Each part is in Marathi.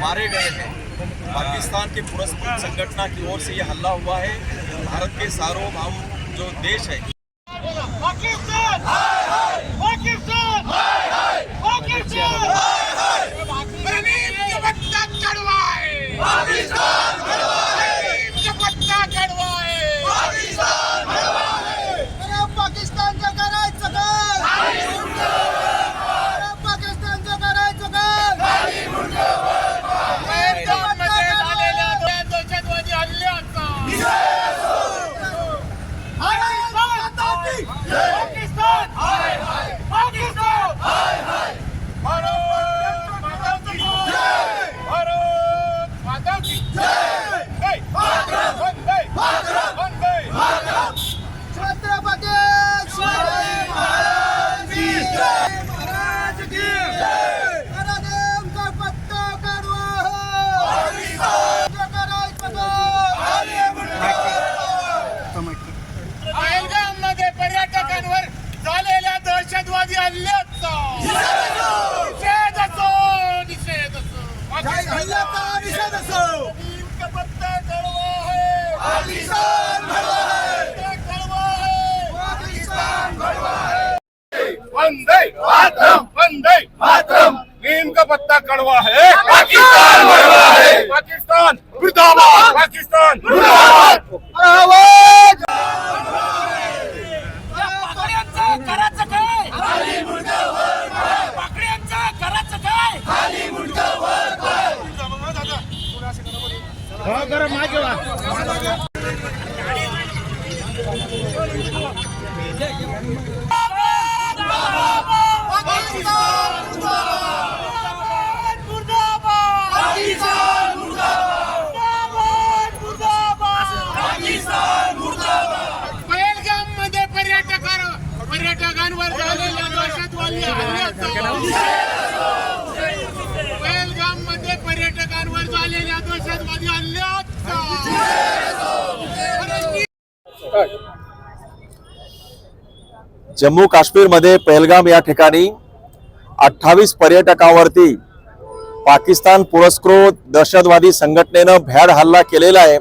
मारे गए हैं। पाकिस्तान के पुरस्कृत संगठना की ओर से ये हल्ला हुआ है। भारत के सार्वभौम जो देश है पाकिस्तान पाकिस्तान पाकिस्तान जमीन के पत्ता चढ़वाए पाकिस्तान जमीन के पत्ता चढ़वाए पाकिस्तान अरे पाकिस्तानचं करायचं काय अरे पाकिस्तानचं करायचं काय मध्ये झालेल्या दोन दहशतवादी हल्ल्याचा पाकिस्तान पाकिस्तान भारत माता की जय भारत माता की जय जय वंदे वंदे छत्रपती शिवाजी महाराज की जय महाराज की जय अरे नेमका पत्ता कडवा करायचं पहलगाममध्ये पर्यटकांवर झालेल्या दहशतवादी हल्ल्याचा निषेध असो निषेध असो हल्ल्याचा निषेध असो जमीन का पत्ता कड़वा है पाकिस्तान भडवा है कड़वा है पाकिस्तान भडवा है वंदे मातरम। वंदे। मातरम। नीम का पत्ता कड़वा है। पाकिस्तान कड़वा है। पाकिस्तान। मुर्दाबाद। पाकिस्तान। मुर्दाबाद। आवाज पाकड्यांचं करायचं काय पाकड्यांचं करायचं काय पहलगाममध्ये पर्यटकांवर पर्यटकांवर झालेल्या दहशतवादी हल्ल्याचा पहलगाममध्ये पर्यटकांवर झालेल्या दहशतवादी हल्ल्याचा जम्मू काश्मीरमध्ये पहलगाम या ठिकाणी अठ्ठावीस पर्यटकावरती पाकिस्तान पुरस्कृत दहशतवादी संघटनेनं भ्याड हल्ला केलेला आहे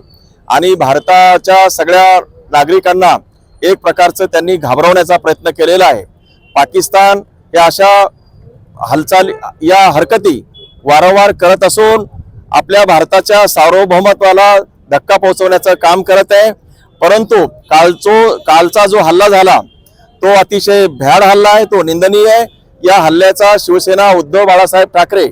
आणि भारताच्या सगळ्या नागरिकांना एक प्रकारचं त्यांनी घाबरवण्याचा प्रयत्न केलेला आहे. पाकिस्तान हे अशा हालचाली या हरकती वारंवार करत असून आपल्या भारताच्या सार्वभौमत्वाला धक्का पोहोचवण्याचं काम करत आहे. परंतु कालचो कालचा जो हल्ला झाला तो अतिशय भ्याड हल्ला आहे तो निंदनीय आहे. या हल्ल्याचा शिवसेना उद्धव बाळासाहेब ठाकरे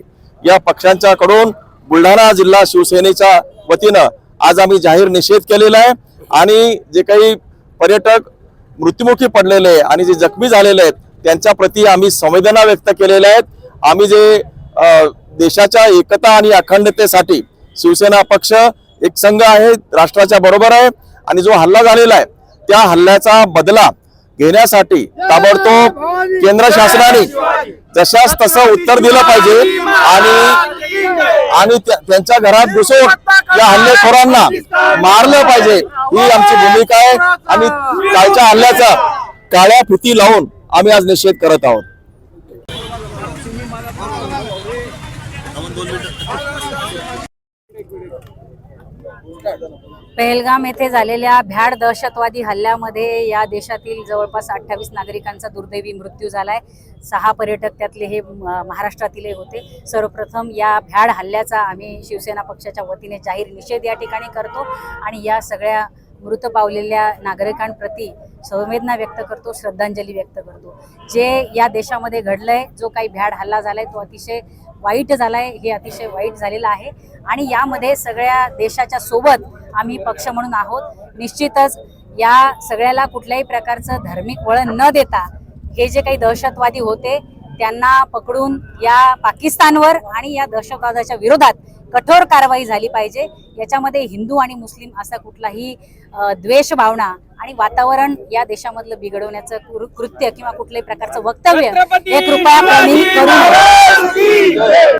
या पक्षांच्याकडून बुलढाणा जिल्हा शिवसेनेच्या वतीनं आज आम्ही जाहीर निषेध केलेला आहे. आणि जे काही पर्यटक मृत्युमुखी पडलेले आहे आणि जे जखमी झालेले आहेत त्यांच्या प्रती आम्ही संवेदना व्यक्त केलेल्या आहेत. आम्ही जे देशाच्या एकता आणि अखंडतेसाठी शिवसेना पक्ष एक संघ आहे राष्ट्राच्या बरोबर आहे आणि जो हल्ला झालेला आहे त्या हल्ल्याचा बदला घेण्यासाठी ताबडतोब केंद्र शासनाने जशास तसं उत्तर दिलं पाहिजे आणि आणि त्या- त्यांच्या घरात घुसून या हल्लेखोरांना मारलं पाहिजे ही आमची भूमिका आहे. आणि कालच्या हल्ल्याचा काळ्या फिती लावून आम्ही आज निषेध करत आहोत. पहलगाम येथे झालेल्या भ्याड दहशतवादी हल्ल्यामध्ये या देशातील जवळपास अठ्ठावीस नागरिकांचा दुर्दैवी मृत्यू झालाय. सहा पर्यटक त्यातले हे महाराष्ट्रातील होते. सर्वप्रथम या भ्याड हल्ल्याचा आम्ही शिवसेना पक्षाच्या वतीने जाहीर निषेध या ठिकाणी करतो आणि या सगळ्या मृत पावलेल्या नागरिकांप्रती संवेदना व्यक्त करतो श्रद्धांजली व्यक्त करतो. जे या देशामध्ये घडलंय जो काही भ्याड हल्ला झालाय तो अतिशय वाईट झालाय हे अतिशय वाईट झालेलं आहे. आणि यामध्ये सगळ्या देशाच्या सोबत आम्ही पक्ष म्हणून आहोत. निश्चितच या सगळ्याला कुठल्याही प्रकारचं धार्मिक वळण न देता हे जे काही दहशतवादी होते त्यांना पकडून या पाकिस्तानवर आणि या दहशतवादाच्या विरोधात कठोर कारवाई झाली पाहिजे. याच्यामध्ये हिंदू आणि मुस्लिम असा कुठलाही द्वेष भावना आणि वातावरण या देशामधलं बिघडवण्याचं कृत्य किंवा कुठल्याही प्रकारचं वक्तव्य हे कृपया करू